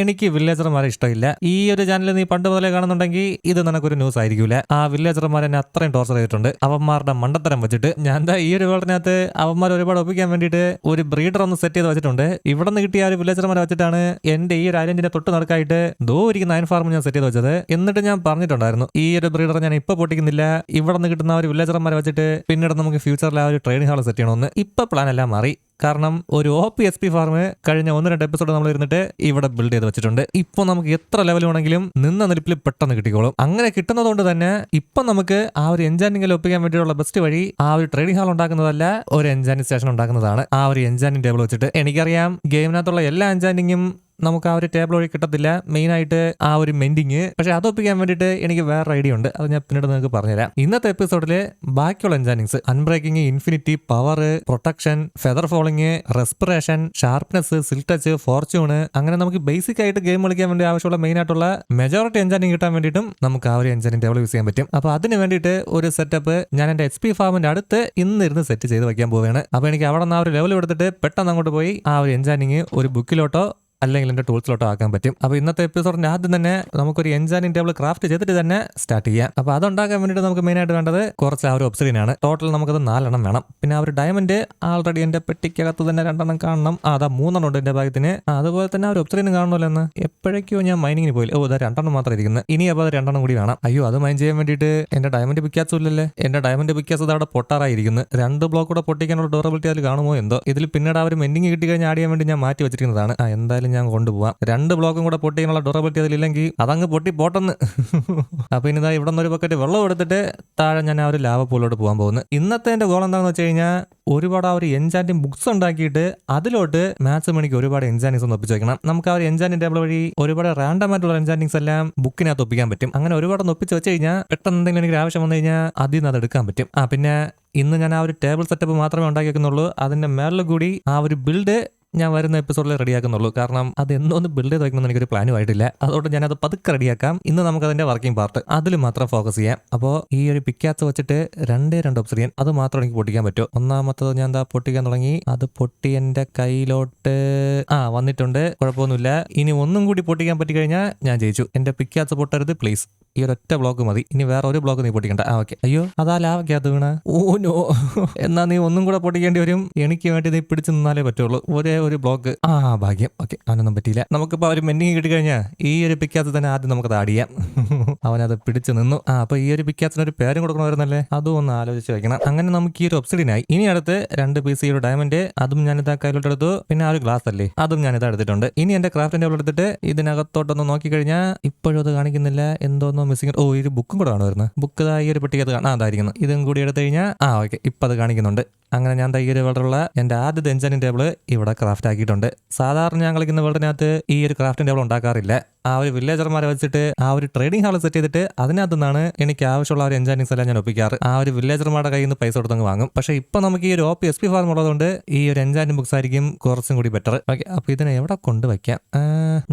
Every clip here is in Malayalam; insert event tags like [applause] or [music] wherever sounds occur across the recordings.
എനിക്ക് വില്ലേജർമാരെ ഇഷ്ടമില്ല. ഈ ഒരു ചാനൽ നീ പണ്ട് മുതലേ കാണുന്നുണ്ടെങ്കിൽ ഇത് നിനക്കൊരു ന്യൂസ് ആയിരിക്കില്ല ആ വില്ലേജർമാർ എന്നെ അത്രയും ടോർച്ചർ ചെയ്തിട്ടുണ്ട്. അവന്മാരുടെ മണ്ടത്തരം വെച്ചിട്ട് ഞാൻ എന്താ ഈ ഒരു വേൾഡിനകത്ത് അവന്മാർ ഒരുപാട് ഒപ്പിക്കാൻ വേണ്ടിയിട്ട് ഒരു ബ്രീഡർ ഒന്ന് സെറ്റ് ചെയ്ത് വെച്ചിട്ടുണ്ട്. ഇവിടെ നിന്ന് കിട്ടിയ ഒരു വില്ലേജർമാരെ വെച്ചിട്ടാണ് എന്റെ ഈ ഒരു ഐലൻഡിന്റെ തൊട്ട് നടക്കായിട്ട് ദോ ഇരിക്കുന്ന അയൻ ഫാർമ് ഞാൻ സെറ്റ് ചെയ്ത് വെച്ചത്. എന്നിട്ട് ഞാൻ പറഞ്ഞിട്ടുണ്ടായിരുന്നു ഈ ഒരു ബ്രീഡർ ഞാൻ ഇപ്പൊ പൊട്ടിക്കുന്നില്ല. ഇവിടെ നിന്ന് കിട്ടുന്ന ഒരു വില്ലേജർമാരെ വെച്ചിട്ട് പിന്നീട് നമുക്ക് ഫ്യൂച്ചറിൽ ആ ഒരു ട്രെയിനിങ് ഹാൾ സെറ്റ് ചെയ്യണമെന്ന്. ഇപ്പൊ പ്ലാൻ എല്ലാം മാറി. കാരണം ഒരു O P S P farm കഴിഞ്ഞ ഒന്ന് രണ്ട് എപ്പിസോഡ് നമ്മൾ ഇരുന്നിട്ട് ഇവിടെ ബിൽഡ് ചെയ്ത് വെച്ചിട്ടുണ്ട്. ഇപ്പൊ നമുക്ക് എത്ര ലെവൽ വേണമെങ്കിലും നിന്ന നിലപ്പിൽ പെട്ടെന്ന് കിട്ടിക്കോളും. അങ്ങനെ കിട്ടുന്നതുകൊണ്ട് തന്നെ ഇപ്പൊ നമുക്ക് ആ ഒരു എൻജാനിങ്ങിൽ ഒപ്പിക്കാൻ വേണ്ടിയുള്ള ബെസ്റ്റ് വഴി ആ ഒരു ട്രേഡിംഗ് ഹാൾ ഉണ്ടാക്കുന്നതല്ല ഒരു എൻജാനിങ് സ്റ്റേഷൻ ഉണ്ടാക്കുന്നതാണ്. ആ ഒരു എൻജാനിങ് ടേബിൾ വെച്ചിട്ട് എനിക്കറിയാം ഗെയിമിനകത്തുള്ള എല്ലാ എൻജാനിങ്ങും നമുക്ക് ആ ഒരു ടേബിൾ വഴി കിട്ടത്തില്ല. മെയിൻ ആയിട്ട് ആ ഒരു മെൻഡിങ് പക്ഷെ അത് ഒപ്പിക്കാൻ വേണ്ടിയിട്ട് എനിക്ക് വേറെ ഐഡിയ ഉണ്ട്. അത് ഞാൻ പിന്നീട് നിങ്ങൾക്ക് പറഞ്ഞുതരാം. ഇന്നത്തെ എപ്പിസോഡിൽ ബാക്കിയുള്ള enchantments unbreaking infinity power protection feather falling respiration sharpness silk touch fortune അങ്ങനെ നമുക്ക് ബേസിക് ആയിട്ട് ഗെയിം കളിക്കാൻ വേണ്ടി ആവശ്യമുള്ള മെയിൻ ആയിട്ടുള്ള മെജോറിറ്റി എൻജാനിങ് കിട്ടാൻ വേണ്ടിയിട്ടും നമുക്ക് ആ ഒരു എൻജാനിങ് ടേബിൾ യൂസ് ചെയ്യാൻ പറ്റും. അപ്പൊ അതിന് വേണ്ടിയിട്ട് ഒരു സെറ്റപ്പ് ഞാൻ എന്റെ എച്ച് പി ഫാമിന്റെ അടുത്ത് ഇന്ന് ഇരുന്ന് സെറ്റ് ചെയ്ത് വെക്കാൻ പോവുകയാണ്. അപ്പൊ എനിക്ക് അവിടെ നിന്ന് ആ ഒരു ലെവൽ എടുത്തിട്ട് പെട്ടെന്ന് അങ്ങോട്ട് പോയി ആ ഒരു എൻജാനിങ് ഒരു ബുക്കിലോട്ടോ അല്ലെങ്കിൽ എന്റെ ടൂൾസിലോട്ടോ ആക്കാൻ പറ്റും. അപ്പോൾ ഇന്നത്തെ എപ്പിസോഡിന്റെ ആദ്യം തന്നെ നമുക്കൊരു എൻജാനിങ് ടേബിൾ ക്രാഫ്റ്റ് ചെയ്തിട്ട് തന്നെ സ്റ്റാർട്ട് ചെയ്യാം. അപ്പോൾ അതുണ്ടാക്കാൻ വേണ്ടിയിട്ട് നമുക്ക് മെയിനായിട്ട് വേണ്ടത് കുറച്ച് ആ ഒരു ഒബ്സിഡിയൻ ആണ്. ടോട്ടൽ നമുക്കത് നാലെണ്ണം വേണം. പിന്നെ ആ ഒരു ഡയമണ്ട് ആൾറെഡി എന്റെ പെട്ടിക്കകത്ത് തന്നെ രണ്ടെണ്ണം കാണണം. അതാ മൂന്നെണ്ണം ഉണ്ട് എന്റെ ഭാഗത്തിന്. അതുപോലെ തന്നെ ആ ഒരു ഒബ്സിഡിയൻ കാണണമല്ലോ എന്ന് എപ്പോഴേക്കോ ഞാൻ മൈനിങ്ങിന് പോയില്ല. ഓ ഇതാ രണ്ടെണ്ണം മാത്രം ഇരിക്കുന്നത് ഇനി അപ്പോൾ അത് രണ്ടെണ്ണം കൂടി വേണം. അയ്യോ അത് മൈൻ ചെയ്യാൻ വേണ്ടിയിട്ട് എന്റെ ഡയമണ്ട് പിക്കാസും ഇല്ലല്ലേ എന്റെ ഡയമണ്ട് പിക്കാസ് അവിടെ പൊട്ടാറായിരിക്കുന്നു രണ്ട് ബ്ലോക്ക് കൂടെ പൊട്ടിക്കാനുള്ള ഡ്യൂറബിലിറ്റി അതിൽ കാണുമോ എന്തോ? ഇതിൽ പിന്നീട് ആ ഒരു മെൻഡിങ് കിട്ടി കഴിഞ്ഞാൽ ആഡ് ചെയ്യാൻ വേണ്ടി ഞാൻ മാറ്റി വെച്ചിരിക്കുന്നതാണ്. ആ എന്തായാലും ഞാൻ കൊണ്ടുപോകാം രണ്ട് ബ്ലോക്കും കൂടെ പൊട്ടിക്കാനുള്ള ഡ്യൂറബിലിറ്റി അതിലില്ലെങ്കിൽ അതങ്ങ് പൊട്ടി പോട്ടെന്ന് അപ്പൊ ഇനി ഇവിടെ നിന്ന് ഒരു ബക്കറ്റ് വെള്ളം എടുത്തിട്ട് താഴെ ഞാൻ ആ ഒരു ലാവ പൂലോട്ട് പോകാൻ പോകുന്നു. ഇന്നത്തെ എന്റെ ഗോൾ എന്താണെന്ന് വെച്ച് കഴിഞ്ഞാൽ ഒരുപാട് ആ ഒരു എൻചാന്റിംഗ് ബുക്സ് ഉണ്ടാക്കിയിട്ട് അതിലോട്ട് മാത്സ് മണിക്ക് ഒരുപാട് എൻജാനിങ്സ് ഒന്ന് ഒപ്പിച്ച് വെക്കണം. നമുക്ക് ആ ഒരു എൻജാനിങ് ടേബിൾ വഴി ഒരുപാട് റാൻഡം ആയിട്ടുള്ള എൻജാനിങ്സ് എല്ലാം ബുക്കിനകത്ത് ഒപ്പിക്കാൻ പറ്റും. അങ്ങനെ ഒരുപാട് ഒന്ന് ഒപ്പിച്ച് വെച്ച് കഴിഞ്ഞാൽ പെട്ടെന്ന് എന്തെങ്കിലും എനിക്ക് ആവശ്യം വന്നു കഴിഞ്ഞാൽ അതിൽ നിന്ന് അത് എടുക്കാൻ പറ്റും. ആ പിന്നെ ഇന്ന് ഞാൻ ആ ഒരു ടേബിൾ സെറ്റപ്പ് മാത്രമേ ഉണ്ടാക്കി വെക്കുന്നുള്ളൂ അതിന്റെ മേളിൽ കൂടി ആ ഒരു ബിൽഡ് ഞാൻ വരുന്ന എപ്പിസോഡിൽ റെഡിയാക്കുന്നുള്ളൂ കാരണം അത് എന്നൊന്ന് ബിൽഡ് ചെയ്ത് വയ്ക്കണമെന്ന് എനിക്കൊരു പ്ലാനും ആയിട്ടില്ല. അതുകൊണ്ട് ഞാനത് പതുക്കെ റെഡിയാക്കാം ഇന്ന് നമുക്ക് അതിന്റെ വർക്കിംഗ് പാർട്ട് അതിൽ മാത്രം ഫോക്കസ് ചെയ്യാം. അപ്പോൾ ഈ ഒരു പിക്കാത്ത് വെച്ചിട്ട് രണ്ടേ രണ്ട് ഒബ്സിഡിയൻ അത് മാത്രം എനിക്ക് പൊട്ടിക്കാൻ പറ്റുമോ ഒന്നാമത്തത് ഞാൻ എന്താ പൊട്ടിക്കാൻ തുടങ്ങി. അത് പൊട്ടി എന്റെ കയ്യിലോട്ട് ആ വന്നിട്ടുണ്ട്. കുഴപ്പമൊന്നുമില്ല. ഇനി ഒന്നും കൂടി പൊട്ടിക്കാൻ പറ്റി കഴിഞ്ഞാൽ ഞാൻ ജയിച്ചു. എന്റെ പിക്കാത്ത് പൊട്ടരുത് പ്ലീസ് ഈ ഒരൊറ്റ ബ്ലോക്ക് മതി. ഇനി വേറെ ഒരു ബ്ലോക്ക് നീ പൊട്ടിക്കണ്ട. ആ ഓക്കെ അയ്യോ അതാ ലാവയ്ക്കകത്ത് വീണ. Oh no. എന്നാ നീ ഒന്നും കൂടെ പൊട്ടിക്കേണ്ടി വരും. എനിക്ക് വേണ്ടി നീ പിടിച്ചു നിന്നാലേ പറ്റുള്ളൂ. ഒരേ ഒരു ബ്ലോക്ക് ആ ഭാഗ്യം. ഓക്കെ അവനൊന്നും പറ്റിയില്ല. നമുക്കിപ്പോ ഒരു മെന്നിങ് കിട്ടിക്കഴിഞ്ഞാൽ ഈ ഒരു പിക്കാത്ത തന്നെ ആദ്യം നമുക്ക് ആഡ് ചെയ്യാം. അവനത് പിടിച്ചു നിന്നു. ആ അപ്പൊ ഈ ഒരു പിക്കാത്തിന് ഒരു പേരും കൊടുക്കണമായിരുന്നല്ലേ? അതും ഒന്ന് ആലോചിച്ച് വെക്കണം. അങ്ങനെ നമുക്ക് ഈ ഒരു ഒബ്സിഡിനായി ഇനി അടുത്ത് രണ്ട് പീസ് ഈ ഒരു ഡയമണ്ട് അതും ഞാൻ ഇതാ കയ്യിലോട്ട് എടുത്തു. പിന്നെ ആ ഒരു ഗ്ലാസ് അല്ലേ? അതും ഞാൻ ഇതാ എടുത്തിട്ടുണ്ട്. ഇനി എന്റെ ക്രാഫ്റ്റിന്റെ ടേബിൾ എടുത്തിട്ട് ഇതിനകത്തോട്ടൊന്ന് നോക്കിക്കഴിഞ്ഞാൽ ഇപ്പോഴും അത് കാണിക്കുന്നില്ല. എന്തോന്നോ മിസ്സിംഗ് ഓ ഒരു ബുക്കും കൂടെ കാണുമായിരുന്നു. ബുക്ക് ഈ ഒരു അത് കാണാം അതായിരിക്കുന്നു. ഇതും കൂടി എടുത്തു കഴിഞ്ഞാൽ ആ ഓക്കെ ഇപ്പം അത് കാണിക്കുന്നുണ്ട്. അങ്ങനെ ഞാൻ ഒരു വേൾഡുള്ള എന്റെ ആദ്യ എൻജാനിങ് ടേബിൾ ഇവിടെ ക്രാഫ്റ്റ് ആക്കിയിട്ടുണ്ട്. സാധാരണ ഞാൻ കളിക്കുന്ന വേൾഡിനകത്ത് ഈ ഒരു ക്രാഫ്റ്റിംഗ് ടേബിൾ ഉണ്ടാക്കാറില്ല. ആ ഒരു വില്ലേജർമാരെ വെച്ചിട്ട് ആ ഒരു ട്രേഡിംഗ് ഹാൾ സെറ്റ് ചെയ്തിട്ട് അതിനകത്ത് നിന്നാണ് എനിക്ക് ആവശ്യമുള്ള ഒരു എൻജാനിങ്സ് എല്ലാം ഞാൻ ഒപ്പിക്കാറ്. ആ ഒരു വില്ലേജർമാരുടെ കയ്യിൽ നിന്ന് പൈസ കൊടുത്തങ്ങ് വാങ്ങും. പക്ഷേ ഇപ്പൊ നമുക്ക് ഈ ഒരു പി എസ് പി ഫാർം ഉള്ളതുകൊണ്ട് ഈ ഒരു എൻജാനിങ് ബുക്സ് ആയിരിക്കും കുറച്ചും കൂടി ബെറ്റർ ഓക്കെ അപ്പൊ ഇതിനെ എവിടെ കൊണ്ടുവയ്ക്കാം?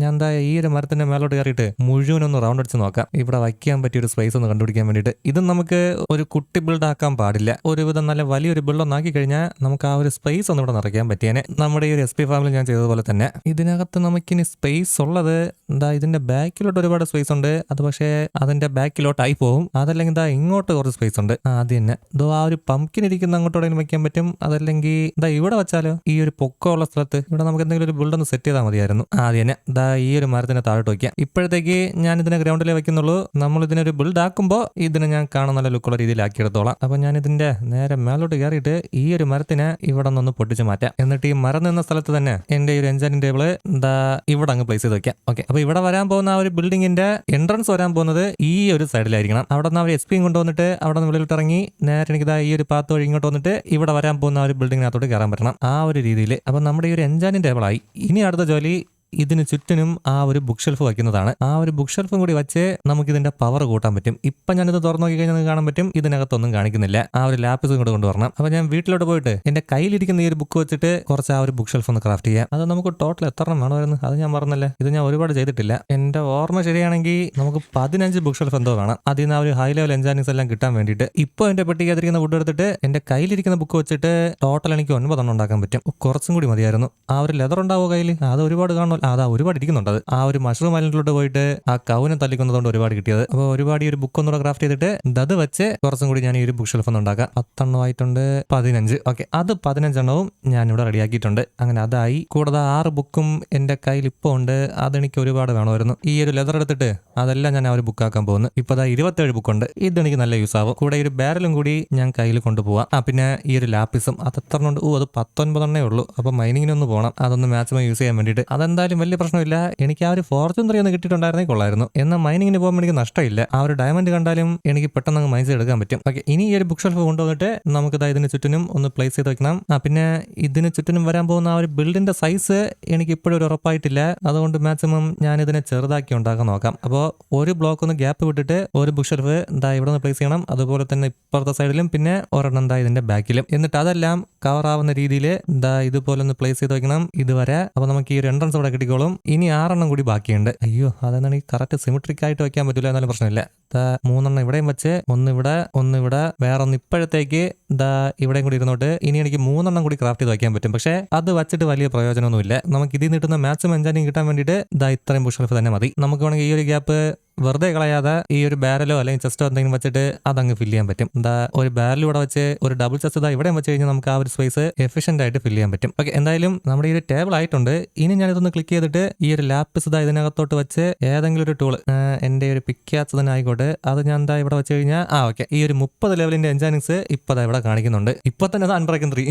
ഞാൻ എന്താ ഈ ഒരു മരത്തിന്റെ മേലോട്ട് കയറിയിട്ട് മുഴുവനൊന്ന് റൗണ്ട് അടിച്ച് നോക്കാം. ഇവിടെ വയ്ക്കാൻ പറ്റിയ ഒരു സ്പേസ് ഒന്ന് കണ്ടുപിടിക്കാൻ വേണ്ടിയിട്ട്. ഇത് നമുക്ക് ഒരു കുട്ടി ബിൽഡ് ആക്കാൻ പാടില്ല. ഒരുവിധം നല്ല വലിയൊരു ബിൽഡ് ഒന്നാക്കി കഴിഞ്ഞാൽ നമുക്ക് ആ ഒരു സ്പേസ് ഒന്ന് ഇവിടെ നിറയ്ക്കാൻ പറ്റിയേനെ. നമ്മുടെ ഈ ഒരു എസ് പി ഫാമിൽ ഞാൻ ചെയ്തതുപോലെ തന്നെ. ഇതിനകത്ത് നമുക്കിനി സ്പേസ് ഉള്ളത് എന്താ ഇതിന്റെ ബാക്കിലോട്ട് ഒരുപാട് സ്പേസ് ഉണ്ട്. അത് പക്ഷേ അതിന്റെ ബാക്കിലോട്ടായി പോകും അതല്ലെങ്കിൽ എന്താ ഇങ്ങോട്ട് കുറച്ച് സ്പേസ് ഉണ്ട്. ആദ്യം തന്നെ. ഇതോ ആ ഒരു പംകിൻ ഇരിക്കുന്ന അങ്ങോട്ടോടെങ്കിലും വെക്കാൻ പറ്റും? അതല്ലെങ്കിൽ എന്താ ഇവിടെ വെച്ചാലോ? ഈ ഒരു പൊക്കമുള്ള സ്ഥലത്ത് ഇവിടെ നമുക്ക് എന്തെങ്കിലും ഒരു ബിൽഡ് ഒന്ന് സെറ്റ് ചെയ്താൽ മതിയായിരുന്നു. ആദ്യം തന്നെ. ഇതാ ഈ ഒരു മരത്തിന് താഴോട്ട് വയ്ക്കാം ഇപ്പോഴത്തേക്ക് ഞാൻ ഇതിനെ ഗ്രൗണ്ടിലേ വെക്കുന്നുള്ളൂ. നമ്മൾ ഇതിനൊരു ബിൽഡ് ആക്കുമ്പോൾ ഇതിനെ ഞാൻ കാണാൻ നല്ല ലുക്കുള്ള രീതിയിൽ എടുത്തോളാം അപ്പൊ ഞാൻ ഇതിന്റെ നേരെ മേലോട്ട് കയറിയിട്ട് ഈ ഒരു മരത്തിനെ ഇവിടെ നിന്ന് പൊട്ടിച്ച് മാറ്റാം. എന്നിട്ട് ഈ മരം നിന്ന സ്ഥലത്ത് തന്നെ എന്റെ ഈ ഒരു എൻജാനിങ് ടേബിൾ എന്താ ഇവിടെ അങ്ങ് പ്ലേസ് ചെയ്ത് വെക്കാം. ഓക്കെ അപ്പൊ ഇവിടെ വരാൻ പോകുന്ന ആ ഒരു ബിൽഡിങ്ങിന്റെ എൻട്രൻസ് വരാൻ പോകുന്നത് ഈ ഒരു സൈഡിലായിരിക്കണം അവിടെ നിന്ന് അവർ എസ് പിയും കൊണ്ടുവന്നിട്ട് അവിടെ നിന്ന് വെളിയിലോട്ട് ഇറങ്ങി നേരെ എനിക്ക് ഈ ഒരു പാത്ത് വഴി ഇങ്ങോട്ട് വന്നിട്ട് ഇവിടെ വരാൻ പോകുന്ന ആ ഒരു ബിൽഡിങ്ങിനകത്തോട്ട് കയറാൻ പറ്റണം. ആ ഒരു രീതിയിൽ അപ്പൊ നമ്മുടെ ഈ ഒരു എൻജാനിന്റെ ടേബിളായി ഇനി അടുത്ത ജോലി ഇതിന് ചുറ്റിനും ആ ഒരു ബുക്ക് ഷെൽഫ് വയ്ക്കുന്നതാണ്. ആ ഒരു ബുക്ക് ഷെൽഫും കൂടി വെച്ച് നമുക്ക് ഇതിന്റെ പവർ കൂട്ടാൻ പറ്റും. ഇപ്പൊ ഞാനിത് തുറന്നു നോക്കി കഴിഞ്ഞാൽ കാണാൻ പറ്റും. ഇതിനകത്തൊന്നും കാണിക്കുന്നില്ല. ആ ഒരു ലാപ്പിസും കൂടെ കൊണ്ടുവരണം. അപ്പൊ ഞാൻ വീട്ടിലോട്ട് പോയിട്ട് എന്റെ കയ്യിലിരിക്കുന്ന ഈ ഒരു ബുക്ക് വെച്ചിട്ട് കുറച്ച് ആ ഒരു ബുക്ക് ഷെൽഫ് ഒന്ന് ക്രാഫ്റ്റ് ചെയ്യാം. അത് നമുക്ക് ടോട്ടൽ എത്ര എണ്ണം വേണമായിരുന്നു? അത് ഞാൻ പറഞ്ഞല്ലേ ഇത് ഞാൻ ഒരുപാട് ചെയ്തിട്ടില്ല. എന്റെ ഓർമ്മ ശരിയാണെങ്കിൽ നമുക്ക് പതിനഞ്ച് ബുക്ക് ഷെൽഫ് എന്തോ വേണം. അതിൽ നിന്ന് ആ ഒരു ഹൈ ലെവൽ എൻജാനിങ്സ് എല്ലാം കിട്ടാൻ വേണ്ടിയിട്ട് ഇപ്പോൾ എന്റെ പെട്ടിക്കകത്തിരിക്കുന്ന വുഡ് എടുത്തിട്ട് എന്റെ കയ്യിലിരിക്കുന്ന ബുക്ക് വെച്ചിട്ട് ടോട്ടൽ എനിക്ക് ഒൻപതെണ്ണം ഉണ്ടാക്കാൻ പറ്റും. കുറച്ചും കൂടി മതിയായിരുന്നു. ആ ഒരു ലെതർ ഉണ്ടാവോ കയ്യിൽ അത് ഒരുപാട് കാണുമല്ലോ. അതാ ഒരുപാട് ഇരിക്കുന്നുണ്ട്. അത് ആ ഒരു മഷ്റൂം ഐലൻഡിലോട്ട് പോയിട്ട് ആ കൗനെ തല്ലിക്കുന്നതുകൊണ്ട് ഒരുപാട് കിട്ടിയത്. അപ്പോൾ ഒരുപാട് ഈ ഒരു ബുക്ക് ഒന്നുകൂടെ ക്രാഫ്റ്റ് ചെയ്തിട്ട് ദത് വെച്ച് കുറച്ചും കൂടി ഞാൻ ഈ ഒരു ബുക്ക് ഷെൽഫ് ഒന്ന് ഉണ്ടാക്കാം. പത്തെണ്ണം ആയിട്ടുണ്ട് പതിനഞ്ച്. ഓക്കെ അത് പതിനഞ്ചെണ്ണവും ഞാൻ ഇവിടെ റെഡിയാക്കിയിട്ടുണ്ട് അങ്ങനെ അതായി. കൂടാതെ ആറ് ബുക്കും എന്റെ കയ്യിൽ ഇപ്പോൾ ഉണ്ട്. അതെനിക്ക് ഒരുപാട് വേണമായിരുന്നു. ഈ ഒരു ലെതർ എടുത്തിട്ട് അതെല്ലാം ഞാൻ ആ ഒരു ബുക്കാക്കാൻ പോകുന്നു. ഇപ്പോൾ അതാ ഇരുപത്തേഴ് ബുക്കുണ്ട് ഇതെനിക്ക് നല്ല യൂസ് ആവും. കൂടെ ഒരു ബാരലും കൂടി ഞാൻ കയ്യിൽ കൊണ്ടുപോകാം ആ പിന്നെ ഈ ഒരു ലാപ്പിസും അത് എത്ര ഉണ്ട്? ഓ അത് പത്തൊൻപതെണ്ണേ ഉള്ളൂ. അപ്പോൾ മൈനിങ്ങിനൊന്ന് പോകണം അതൊന്ന് മാക്സിമം യൂസ് ചെയ്യാൻ വേണ്ടിയിട്ട്. അതെന്തായാലും വലിയ പ്രശ്നമില്ല എനിക്ക് ആ ഒരു ഫോർച്യൂൺ ത്രീ ഒന്ന് കിട്ടിയിട്ടുണ്ടായിരുന്നെങ്കിൽ കൊള്ളായിരുന്നു. എന്നാൽ മൈനിങ്ങിന് പോകുമ്പോൾ എനിക്ക് നഷ്ടമില്ല. ആ ഒരു ഡയമണ്ട് കണ്ടാലും എനിക്ക് പെട്ടെന്ന് അങ്ങ് മൈൻസ് എടുക്കാൻ പറ്റും. ഓക്കെ ഇനി ഈ ഒരു ബുക്ക് ഷെൽഫ് കൊണ്ടുവന്നിട്ട് നമുക്ക് ഇതാ ഇതിന് ചുറ്റിനും ഒന്ന് പ്ലേസ് ചെയ്ത് വെക്കണം. ആ പിന്നെ ഇതിന് ചുറ്റിനും വരാൻ പോകുന്ന ആ ഒരു ബിൽഡിന്റെ സൈസ് എനിക്ക് ഇപ്പോഴും ഒരു ഉറപ്പായിട്ടില്ല. അതുകൊണ്ട് മാക്സിമം ഞാൻ ഇതിനെ ചെറുതാക്കി ഉണ്ടാക്കാൻ നോക്കാം. അപ്പോൾ ഒരു ബ്ലോക്ക് ഒന്ന് ഗ്യാപ്പ് വിട്ടിട്ട് ഒരു ബുക്ക് ഷെൽഫ് ദാ ഇവിടെ നിന്ന് പ്ലേസ് ചെയ്യണം. അതുപോലെ തന്നെ ഇപ്പുറത്തെ സൈഡിലും പിന്നെ ഒരെണ്ണം ദാ ഇതിന്റെ ബാക്കിലും എന്നിട്ട് അതെല്ലാം കവർ ആവുന്ന രീതിയിൽ ദാ ഇതുപോലെ ഒന്ന് പ്ലേസ് ചെയ്ത് വെക്കണം ഇതുവരെ. അപ്പോൾ നമുക്ക് ഈ ഒരു എൻട്രൻസ് ഇവിടെ കിട്ടിക്കോളും. ഇനി ആറെണ്ണം കൂടി ബാക്കിയുണ്ട്. അയ്യോ അതെന്നാണ് ഈ കറക്റ്റ് സിമിട്രിക് ആയിട്ട് വെക്കാൻ പറ്റില്ല എന്നാലും പ്രശ്നമില്ല. മൂന്നെണ്ണം ഇവിടെയും വെച്ച് ഒന്ന് ഇവിടെ ഒന്ന് ഇവിടെ വേറെ ഒന്ന് ഇപ്പോഴത്തേക്ക് ദാ ഇവിടെയും കൂടി ഇരുന്നോട്ട്. ഇനി എനിക്ക് മൂന്നെണ്ണം കൂടി ക്രാഫ്റ്റ് ചെയ്ത് വയ്ക്കാൻ പറ്റും. പക്ഷേ അത് വെച്ചിട്ട് വലിയ പ്രയോജനമൊന്നുമില്ല. നമുക്ക് ഇതിൽ നിന്ന് കിട്ടുന്ന മാക്സിമം എഞ്ചാനും കിട്ടാൻ വേണ്ടിയിട്ട് ദാ ഇത്രയും ബുഷ് തന്നെ മതി. നമുക്ക് വേണമെങ്കിൽ ഈ ഒരു ഗ്യാപ്പ് വെറുതെ കളയാതെ ഈ ഒരു ബാരലോ അല്ലെങ്കിൽ ചെസ്റ്റോ എന്തെങ്കിലും വെച്ചിട്ട് അതങ്ങ് ഫില്ല് ചെയ്യാൻ പറ്റും. എന്താ ഒരു ബാരൽ ഇവിടെ വെച്ച് ഒരു ഡബിൾ ചെസ്റ്റ് ഇതാ ഇവിടെ വെച്ച് കഴിഞ്ഞാൽ നമുക്ക് ആ ഒരു സ്പേസ് എഫിഷ്യന്റ് ആയിട്ട് ഫില്ല് ചെയ്യാൻ പറ്റും. ഓക്കെ എന്തായാലും നമ്മുടെ ഈ ഒരു ടേബിൾ ആയിട്ടുണ്ട്. ഇനി ഞാൻ ഇതൊന്ന് ക്ലിക്ക് ചെയ്തിട്ട് ഈ ഒരു ലാപ്പിസ് ഇതാ ഇതിനകത്തോട്ട് വെച്ച് ഏതെങ്കിലും ഒരു ടൂൾ എന്റെ ഒരു പിക്കാച്ച് തന്നെ ആയിക്കോട്ടെ. അത് ഞാൻ എന്താ ഇവിടെ വെച്ച് കഴിഞ്ഞാൽ ആ ഓക്കെ ഈ ഒരു മുപ്പത് ലെവലിന്റെ എൻജാനിങ്സ് ഇപ്പൊ ഇവിടെ കാണിക്കുന്നുണ്ട്. ഇപ്പൊ തന്നെ അത് അൺബ്രേക്കൻ ത്രീ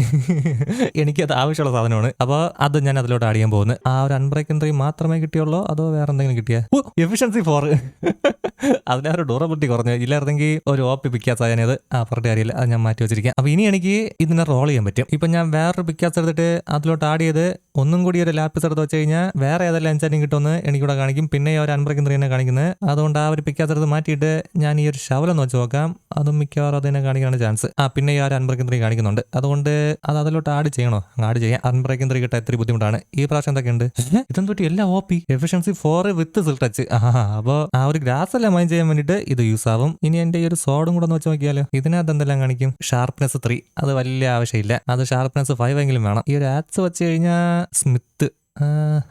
എനിക്ക് അത് ആവശ്യമുള്ള സാധനമാണ്. അപ്പോൾ അത് ഞാൻ അതിലോട്ട് ആഡ് ചെയ്യാൻ പോകുന്നത് ആ ഒരു അൺബ്രേക്കൻ ത്രീ മാത്രമേ കിട്ടിയുള്ളൂ? അതോ വേറെ എന്തെങ്കിലും കിട്ടിയ? എഫിഷ്യൻസി ഫോർ അതിനെ ഒരു ഡ്യൂറബിലിറ്റി കുറഞ്ഞു ഇല്ലായിരുന്നെങ്കിൽ ഒരു ഓപ്പി പിക്കാസ് ആയത് ആ പറഞ്ഞ കാര്യമില്ല. അത് ഞാൻ മാറ്റി വെച്ചിരിക്കാം. അപ്പോൾ ഇനി എനിക്ക് ഇതിനെ റോൾ ചെയ്യാൻ പറ്റും. ഇപ്പം ഞാൻ വേറൊരു പിക്കാസ് എടുത്തിട്ട് അതിലോട്ട് ആഡ് ചെയ്ത് ഒന്നും കൂടി ഒരു ലാപ്പിസ് എടുത്ത് വെച്ച് കഴിഞ്ഞാൽ വേറെ ഏതെല്ലാം അഞ്ചാനും കിട്ടുമെന്ന് എനിക്കിവിടെ കാണിക്കും. പിന്നെ ഒരു ത്രീ തന്നെ കാണിക്കുന്നത്. അതുകൊണ്ട് ആ ഒരു പിക്കാസ് എടുത്ത് മാറ്റിയിട്ട് ഞാൻ ഈ ഒരു ശവലം വെച്ച് നോക്കാം. അതും മിക്കവാറും അതിനെ കാണിക്കാനുള്ള ചാൻസ് ആ പിന്നെ ഈ ഒരു അൺബ്രേക്കിംഗ് ത്രീ കാണിക്കുന്നുണ്ട്. അതുകൊണ്ട് അത് അതിലോട്ട് ആഡ് ചെയ്യണോ? ആഡ് ചെയ്യാം. അൺബ്രേക്കിംഗ് ത്രീ കിട്ടാൻ ഇത്തിരി ബുദ്ധിമുട്ടാണ്. ഈ പ്രാവശ്യം എന്തൊക്കെയുണ്ട്? ഇതും തൊട്ട് എല്ലാം OP efficiency four with silk touch അപ്പോൾ ആ ഒരു ഗ്രാസ് എല്ലാം മൈൻഡ് ചെയ്യാൻ വേണ്ടിയിട്ട്? ഇത് യൂസ് ആവും. ഇനി എന്റെ ഈ ഒരു സോഡും കൂടെ വെച്ച് നോക്കിയാലോ. ഇതിനകത്ത് എന്തെല്ലാം കാണിക്കും? ഷാർപ്നെസ് ത്രീ അത് വലിയ ആവശ്യമില്ല. അത് ഷാർപ്നെസ് ഫൈവ് എങ്കിലും വേണം. ഈ ഒരു ആക്സ് വെച്ച് കഴിഞ്ഞാൽ സ്മിത്ത് ആ,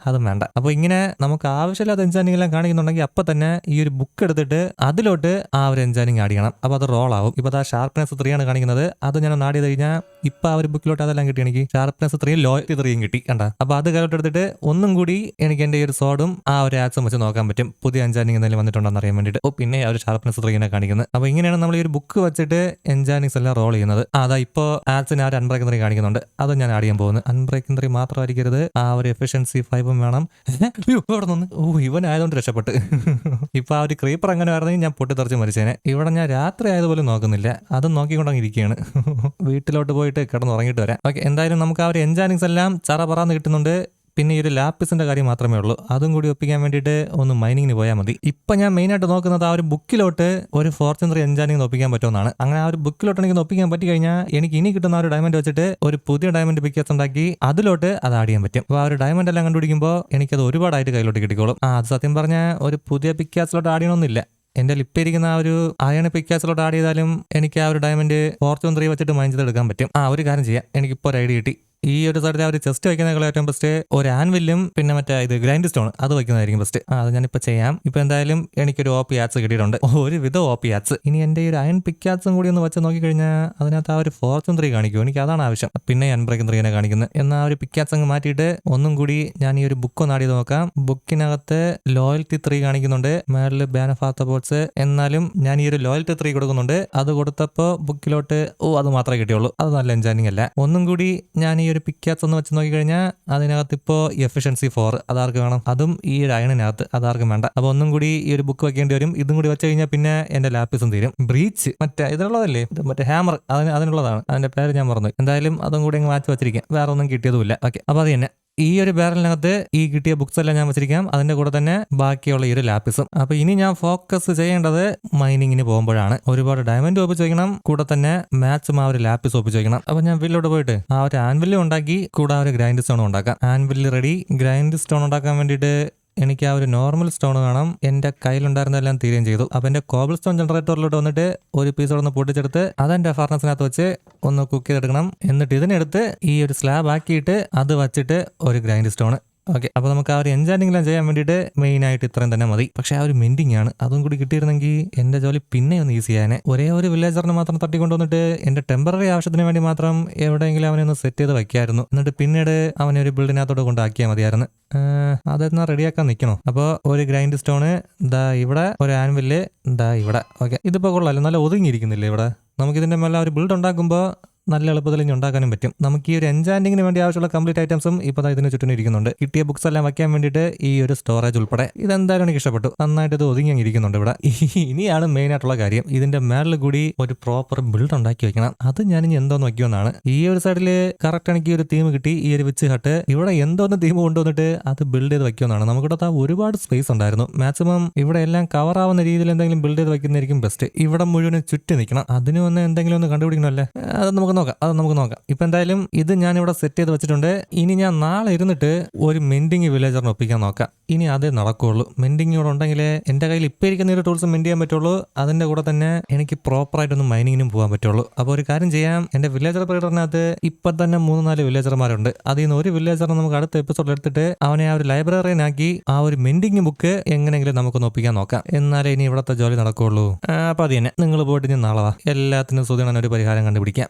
അതും വേണ്ട. അപ്പോൾ ഇങ്ങനെ നമുക്ക് ആവശ്യമില്ലാത്ത എൻജാനിങ് എല്ലാം കാണിക്കുന്നുണ്ടെങ്കിൽ അപ്പോൾ തന്നെ ഈ ഒരു ബുക്ക് എടുത്തിട്ട് അതിലോട്ട് ആ ഒരു എൻജാനിങ് ആഡ് ചെയ്യണം. അപ്പോൾ അത് റോൾ ആവും. ഇപ്പോൾ ആ ഷാർപ്നെസ് ത്രീ ആണ് കാണിക്കുന്നത്. അത് ഞാൻ ഒന്ന് കഴിഞ്ഞാൽ ഇപ്പൊ ആ ഒരു ബുക്കിലോട്ട് അതെല്ലാം കിട്ടി. എനിക്ക് ഷാർപ്നെസ് ത്രീയും ലോയൽറ്റി ത്രീയും കിട്ടി കണ്ട. അപ്പൊ അത് കാലത്തെടുത്തിട്ട് ഒന്നും കൂടി എനിക്ക് എന്റെ ഈ ഒരു സോഡും ആ ഒരു ആക്സും വെച്ച് നോക്കാൻ പറ്റും. പുതിയ അഞ്ചാനിങ് എന്തെങ്കിലും വന്നിട്ടുണ്ടെന്ന് അറിയാൻ വേണ്ടിയിട്ട്. ഓ പിന്നെ ആ ഒരു ഷാർപ്നെസ് ത്രീനെ കാണിക്കുന്നത്. അപ്പൊ ഇങ്ങനെയാണ് നമ്മൾ ഈ ഒരു ബുക്ക് വെച്ചിട്ട് എൻജാനിങ്സ് എല്ലാം റോൾ ചെയ്യുന്നത്. അതാ ഇപ്പോൾ ആക്സിന് ആ ഒരു അൺബ്രേക്കിംഗ് ത്രീ കാണിക്കുന്നുണ്ട്. അത് ഞാൻ ആഡ് ചെയ്യാൻ പോകുന്നത് അൺബ്രേക്കിംഗ് ത്രീ മാത്രമായിരിക്കരുത്. ആ ഒരു എഫിഷ്യൻസി ഫൈവും വേണം. [laughs] ഇവിടെ നിന്ന്. ഓ ഇവൻ ആയതുകൊണ്ട് രക്ഷപ്പെട്ട്. [laughs] ഇപ്പൊ ആ ഒരു ക്രീപ്പർ അങ്ങനെ ആയിരുന്നെങ്കിൽ ഞാൻ പൊട്ടിത്തെറിച്ച് മരിച്ചേനെ. ഇവിടെ ഞാൻ രാത്രി ആയതുപോലെ നോക്കുന്നില്ല. അതും നോക്കിക്കൊണ്ടങ്ങിരിക്കുകയാണ് [laughs] വീട്ടിലോട്ട് പോയിട്ട് കിടന്നുറങ്ങിയിട്ട് വരാം. ഓക്കെ എന്തായാലും നമുക്ക് ആ ഒരു എൻജാനിങ്സ് എല്ലാം ചറ പറന്ന് കിട്ടുന്നുണ്ട്. പിന്നെ ഈ ഒരു ലാപ്പിസിന്റെ കാര്യം മാത്രമേ ഉള്ളൂ. അതും കൂടി ഒപ്പിക്കാൻ വേണ്ടിയിട്ട് ഒന്ന് മൈനിങ്ങിന് പോയാൽ മതി. ഇപ്പൊ ഞാൻ മെയിനായിട്ട് നോക്കുന്നത് ആ ഒരു ബുക്കിലോട്ട് ഒരു ഫോർച്യൂണർ എൻജാനിങ് ഒപ്പിക്കാൻ പറ്റുമെന്നാണ് അങ്ങനെ ആ ഒരു ബുക്കിലോട്ട് എനിക്ക് ഒപ്പിക്കാൻ പറ്റി കഴിഞ്ഞാൽ എനിക്ക് ഇനി കിട്ടുന്ന ആ ഒരു ഡയമണ്ട് വെച്ചിട്ട് ഒരു പുതിയ ഡയമണ്ട് പിക്കേഴ്സ് ഉണ്ടാക്കി അതിലോട്ട് അത് ആഡ് ചെയ്യാൻ പറ്റും. അപ്പോൾ ആ ഒരു ഡയമണ്ട് എല്ലാം കണ്ടുപിടിക്കുമ്പോൾ എനിക്കത് ഒരുപാടായിട്ട് കയ്യിലോട്ട് കിട്ടിക്കോളും. ആ അത് സത്യം പറഞ്ഞാൽ ഒരു പുതിയ പിക്കാസിലോട്ട് ആഡ് ചെയ്യണമെന്നില്ല എന്റെ ലിപ്പ് ഇരിക്കുന്ന ആ ഒരു അയണ് പിക്കാസിലോട്ട് ആഡ് ചെയ്താലും എനിക്ക് ആ ഒരു ഡയമണ്ട് ഫോർച്യൂൺ ത്രീ വെച്ചിട്ട് മൈൻഡ് ചെയ്തെടുക്കാൻ പറ്റും. ആ ഒരു കാര്യം ചെയ്യാം. എനിക്കിപ്പോൾ ഒരു ഐഡിയ കിട്ടി. ഈ ഒരു സ്ഥലത്ത് അവർ ചെസ്റ്റ് വെക്കുന്നതിനേക്കാൾ ഏറ്റവും ബെസ്റ്റ് ഒരു ആൻവില്ലും പിന്നെ മറ്റേ ഇത് ഗ്രൈൻഡ് സ്റ്റോൺ അത് വെക്കുന്നതായിരിക്കും ബെസ്റ്റ് അത് ഞാനിപ്പോൾ ചെയ്യാം. ഇപ്പൊ എന്തായാലും എനിക്കൊരു ഓ പി ആറ്റ്സ് കിട്ടിയിട്ടുണ്ട്. ഒരു വിധ ഓ പി ഇനി എന്റെ ഈ ഒരു അയൺ പിക്കാറ്റ്സും കൂടി ഒന്ന് വെച്ച് നോക്കിക്കഴിഞ്ഞാൽ അതിനകത്ത് ആ ഒരു ഫോർച്യൂൺ ത്രീ കാണിക്കും. എനിക്ക് അതാണ് ആവശ്യം. പിന്നെ അൺബ്രേക്കിംഗ് ത്രീനെ കാണിക്കുന്നത് എന്നാൽ ആ ഒരു പിക്കാറ്റ്സ് അങ്ങ് മാറ്റിയിട്ട് ഒന്നും കൂടി ഞാൻ ഈ ഒരു ബുക്ക് ഒന്ന് ആടി നോക്കാം. ബുക്കിനകത്ത് ലോയൽറ്റി ത്രീ കാണിക്കുന്നുണ്ട്. മേളിൽ ബാൻ ഓഫ് ആർത്തബോട്ട്സ് എന്നാലും ഞാൻ ഈ ഒരു ലോയൽറ്റി ത്രീ കൊടുക്കുന്നുണ്ട്. അത് കൊടുത്തപ്പോൾ ബുക്കിലോട്ട് ഓ അത് മാത്രമേ കിട്ടിയുള്ളൂ. അത് നല്ല എൻജോയിങ് അല്ല. ഒന്നും കൂടി ഞാൻ ഈ ഒരു പിക്കാറ്റ്സ് ഒന്ന് വെച്ച് നോക്കിക്കഴിഞ്ഞാൽ അതിനകത്ത് ഇപ്പോൾ എഫിഷ്യൻസി ഫോർ അതാർക്ക് വേണം? അതും ഈ ഒരു അയണിനകത്ത് അതാർക്കും വേണ്ട. അപ്പോൾ ഒന്നും കൂടി ഈ ഒരു ബുക്ക് വെക്കേണ്ടി വരും. ഇതും കൂടി വെച്ച് കഴിഞ്ഞാൽ പിന്നെ എന്റെ ലാപ്പിസും തീരും. ബ്രീച്ച് മറ്റേ ഇതിനുള്ളതല്ലേ ഇത് മറ്റേ ഹാമർ അതിന് അതിനുള്ളതാണ്. അതിന്റെ പേര് ഞാൻ പറഞ്ഞു എന്തായാലും അതും കൂടി അങ്ങ് മാറ്റി വെച്ചിരിക്കാം. വേറെ ഒന്നും കിട്ടിയതുമില്ല. ഓക്കെ അപ്പോൾ അത് തന്നെ. ഈ ഒരു ബാരലിനകത്ത് ഈ കിട്ടിയ ബുക്സ് എല്ലാം ഞാൻ വെച്ചിരിക്കാം. അതിന്റെ കൂടെ തന്നെ ബാക്കിയുള്ള ഈ ഒരു ലാപ്പിസും അപ്പൊ ഇനി ഞാൻ ഫോക്കസ് ചെയ്യേണ്ടത് മൈനിങ്ങിന് പോകുമ്പോഴാണ്. ഒരുപാട് ഡയമണ്ട് ഒപ്പിച്ച് കൂടെ തന്നെ മാച്ചും ആ ഒരു ലാപ്പിസ് ഒപ്പിച്ച് അപ്പൊ ഞാൻ വില്ലോട്ട് പോയിട്ട് ആ ഒരു ആൻവില്ലും ഉണ്ടാക്കി കൂടെ ആ ഒരു ഗ്രൈൻഡ് സ്റ്റോൺ ഉണ്ടാക്കാം. ആൻവില്ല് റെഡി ഗ്രൈൻഡ് സ്റ്റോൺ ഉണ്ടാക്കാൻ വേണ്ടിയിട്ട് എനിക്ക് ആ ഒരു നോർമൽ സ്റ്റോൺ കാണാം. എന്റെ കയ്യിലുണ്ടായിരുന്നെല്ലാം തീരുകയും ചെയ്തു. അപ്പൊ എന്റെ കോബിൾ സ്റ്റോൺ ജനറേറ്ററിലോട്ട് വന്നിട്ട് ഒരു പീസ് ഒന്ന് പൊട്ടിച്ചെടുത്ത് അതെന്റെ ഫർണസിനകത്ത് വെച്ച് ഒന്ന് കുക്ക് ചെയ്തെടുക്കണം. എന്നിട്ട് ഇതിനെടുത്ത് ഈ ഒരു സ്ലാബ് ആക്കിയിട്ട് അത് വച്ചിട്ട് ഒരു ഗ്രൈൻഡ് സ്റ്റോൺ ഓക്കെ അപ്പോൾ നമുക്ക് ആ ഒരു എൻജാനിങ്ങെല്ലാം ചെയ്യാൻ വേണ്ടിയിട്ട് മെയിൻ ആയിട്ട് ഇത്രയും തന്നെ മതി. പക്ഷേ ആ ഒരു മെൻഡിങ് ആണ് അതും കൂടി കിട്ടിയിരുന്നെങ്കിൽ എന്റെ ജോലി പിന്നെ ഒന്ന് ഈസി ആയനെ. ഒരേ ഒരു വില്ലേജറിനെ മാത്രം തട്ടിക്കൊണ്ടുവന്നിട്ട് എന്റെ ടെമ്പററി ആവശ്യത്തിന് വേണ്ടി മാത്രം എവിടെയെങ്കിലും അവനെ ഒന്ന് സെറ്റ് ചെയ്ത് വയ്ക്കായിരുന്നു. എന്നിട്ട് പിന്നീട് അവനെ ഒരു ബിൽഡിനകത്തോട്ട് കൊണ്ടാക്കിയാൽ മതിയായിരുന്നു. അതെന്നാ റെഡിയാക്കാൻ നിൽക്കണോ? അപ്പോൾ ഒരു ഗ്രൈൻഡ് സ്റ്റോണ് ദാ ഇവിടെ ഒരു ആൻവില്ല് ദാ ഇവിടെ. ഓക്കെ ഇതിപ്പോൾ കൊള്ളാമല്ലോ നല്ല ഒതുങ്ങിയിരിക്കുന്നില്ലേ ഇവിടെ? നമുക്കിതിന്റെ മേലെ ഒരു ബിൽഡ് ഉണ്ടാക്കുമ്പോൾ നല്ല എളുപ്പത്തിൽ ഇനി ഉണ്ടാക്കാനും പറ്റും. നമുക്ക് ഈ ഒരു എൻചാൻഡിങ്ങിന് വേണ്ടി ആവശ്യമുള്ള കംപ്ലീറ്റ് ഐറ്റംസും ഇപ്പോൾ ഇതിന് ചുറ്റും ഇരിക്കുന്നുണ്ട്. കിട്ടിയ ബുക്സ് എല്ലാം വയ്ക്കാൻ വേണ്ടിയിട്ട് ഈ ഒരു സ്റ്റോറേജ് ഉൾപ്പെടെ ഇതെന്തായാലും എനിക്ക് ഇഷ്ടപ്പെട്ടു. നന്നായിട്ട് ഇത് ഒതുങ്ങി ഇരിക്കുന്നുണ്ട് ഇവിടെ. [laughs] ഇനിയാണ് മെയിൻ ആയിട്ടുള്ള കാര്യം. ഇതിന്റെ മേളിൽ കൂടി ഒരു പ്രോപ്പർ ബിൽഡ് ഉണ്ടാക്കി വെക്കണം. അത് ഞാൻ ഇനി എന്തോന്ന് വയ്ക്കുമെന്നാണ് ഈ ഒരു സൈഡിൽ കറക്റ്റ് എനിക്ക് ഒരു തീം കിട്ടി. ഈ ഒരു വിച്ച് ഹട്ട് ഇവിടെ എന്തോന്ന് തീം കൊണ്ടുവന്നിട്ട് അത് ബിൽഡ് ചെയ്ത് വയ്ക്കുമെന്നാണ് നമുക്കിവിടെ ദാ ഒരുപാട് സ്പേസ് ഉണ്ടായിരുന്നു. മാക്സിമം ഇവിടെ എല്ലാം കവർ ആവുന്ന രീതിയിൽ എന്തെങ്കിലും ബിൽഡ് ചെയ്ത് വയ്ക്കുന്നതായിരിക്കും ബെസ്റ്റ് ഇവിടെ മുഴുവൻ ചുറ്റി നിൽക്കണം. അതിന് ഒന്ന് എന്തെങ്കിലും ഒന്ന് കണ്ടുപിടിക്കണമല്ലേ? അത് നമുക്ക് നോക്കാം. അത് നമുക്ക് നോക്കാം. ഇപ്പൊ എന്തായാലും ഇത് ഞാൻ ഇവിടെ സെറ്റ് ചെയ്ത് വെച്ചിട്ടുണ്ട്. ഇനി ഞാൻ നാളെ ഇരുന്നിട്ട് ഒരു മെൻഡിങ് വില്ലേജറിന് ഒപ്പിക്കാൻ നോക്കാം. ഇനി അതേ നടക്കുകയുള്ളൂ മെൻഡിങ് ഇവിടെ ഉണ്ടെങ്കിൽ എന്റെ കയ്യിൽ ഇപ്പോൾ ഇരിക്കുന്ന ഒരു ടൂൾസ് മെൻഡ് ചെയ്യാൻ പറ്റുള്ളൂ. അതിന്റെ കൂടെ തന്നെ എനിക്ക് പ്രോപ്പറായിട്ടൊന്ന് മൈനിങ്ങിനും പോകാൻ പറ്റുള്ളൂ. അപ്പോൾ ഒരു കാര്യം ചെയ്യാം. എന്റെ വില്ലേജർ പ്രൈഡറിനകത്ത് ഇപ്പം തന്നെ മൂന്ന് നാല് വില്ലേജർമാരുണ്ട് അതിൽ നിന്ന് ഒരു വില്ലേജറിനെ നമുക്ക് അടുത്ത എപ്പിസോഡിൽ എടുത്തിട്ട് അവനെ ആ ഒരു ലൈബ്രറിയനാക്കി ആ ഒരു മെൻഡിങ് ബുക്ക് എങ്ങനെയെങ്കിലും നമുക്കൊന്ന് ഒപ്പിക്കാൻ നോക്കാം. എന്നാലേ ഇനി ഇവിടുത്തെ ജോലി നടക്കുകയുള്ളൂ അപ്പോൾ അത് തന്നെ. നിങ്ങൾ പോയിട്ട് ഇനി നാളെ എല്ലാത്തിനും സുധീണൻ ഒരു പരിഹാരം കണ്ടുപിടിക്കാം.